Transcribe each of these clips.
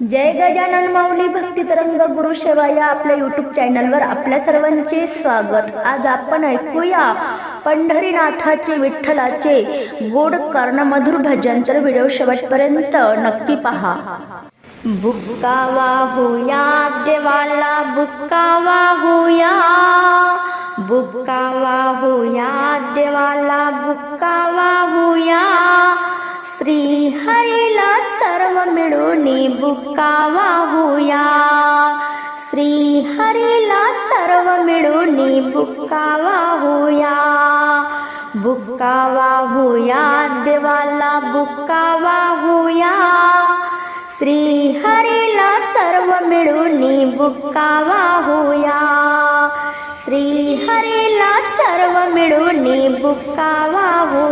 जय गजानन माऊली भक्ती तरंग गुरु सेवा या आपल्या युट्यूब चॅनलवर आपल्या सर्वांचे स्वागत. आज आपण ऐकूया पंढरीनाथाचे विठ्ठलाचे गोड कर्णमधुर भजन. तर व्हिडिओ शेवटपर्यंत नक्की पहा. बुक्का वाहूया देवाला बुक्का वाहूया बुक्का वाहूया देवाला बुक्का वाहूया श्री मिळून बुक्का वाहूया श्री हरीला सर्व मिळून बुक्का वाहूया बुक्का वाहूया देवाला बुक्का वाहूया श्री हरीला सर्व मिळून बुक्का वाहूया श्री हरीला सर्व मिळून बुक्का वाहू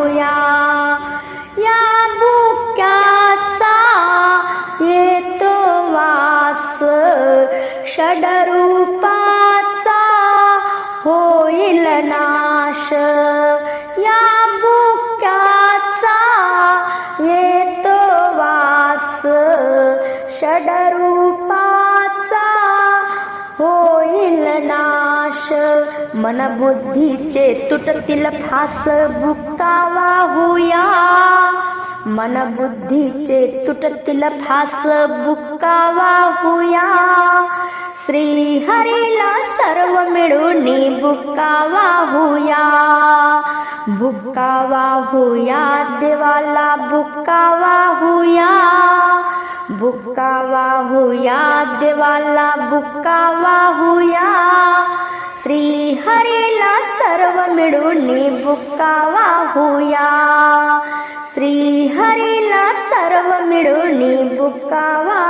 षडरूपाचा होईल नाश. या बुक्याचा येतो वास. षडरूपाचा होईल नाश. मनबुद्धीचे तुटतील फास बुक्का वाहूया. मनबुद्धीचे तुटतील फास बुक्का वाहूया. श्रीहरीला सर्व मिळून बुक्का वाहूया. बुक्का वाहूया देवाला बुक्का वाहूया. बुक्का वाहूया देवाला बुक्का वाहूया. श्रीहरीला सर्व मिळून बुक्का वाहूया. श्रीहरीला सर्व मिळून बुक्का वाहूया.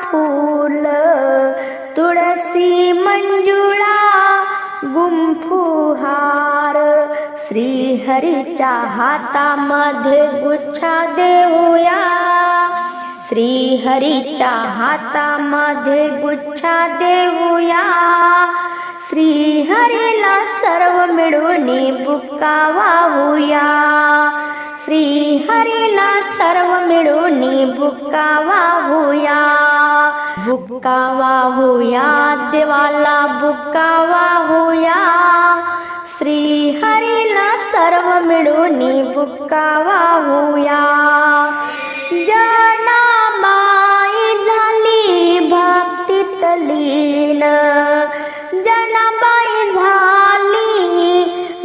फूल तुळसी मंजुळा गुंफुहार श्रीहरीच्या हातामध्ये गुच्छा देऊया. श्रीहरीच्या हातामध्ये गुच्छा देऊया. श्रीहरीला सर्व मिळून बुक्का वाहूया. श्रीहरीला सर्व मिळून बुक्का वाहूया. बुक्का वाहूया देवाला बुक्का वाहूया श्रीहरीला सर्व मिळून बुक्का वाहूया जनाबाई झाली भक्तीत लीन जनाबाई झाली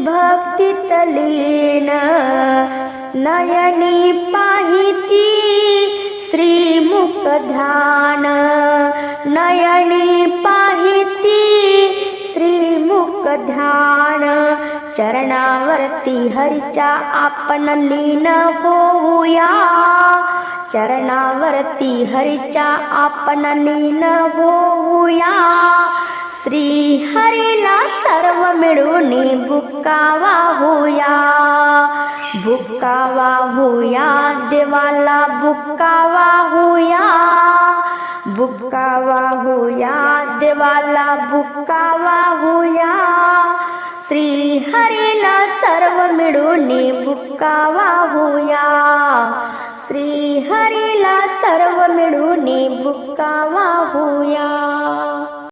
भक्तीत लीन नयनी पाहिती श्रीमुख ध्यान नयनी पाहिती श्रीमुख ध्यान चरणावरती हरिचा आपण लीन होऊया। चरणावरती हरीच्या आपण लीन होऊया। श्री हरीला सर्व मिळून बुक्का वाहूया। बुक्का वाहूया देवाला बुक्का वाहूया बुक्का वाहूया देवाला बुक्का वाहूया श्री हरीला सर्व मिळून बुक्का वाहूया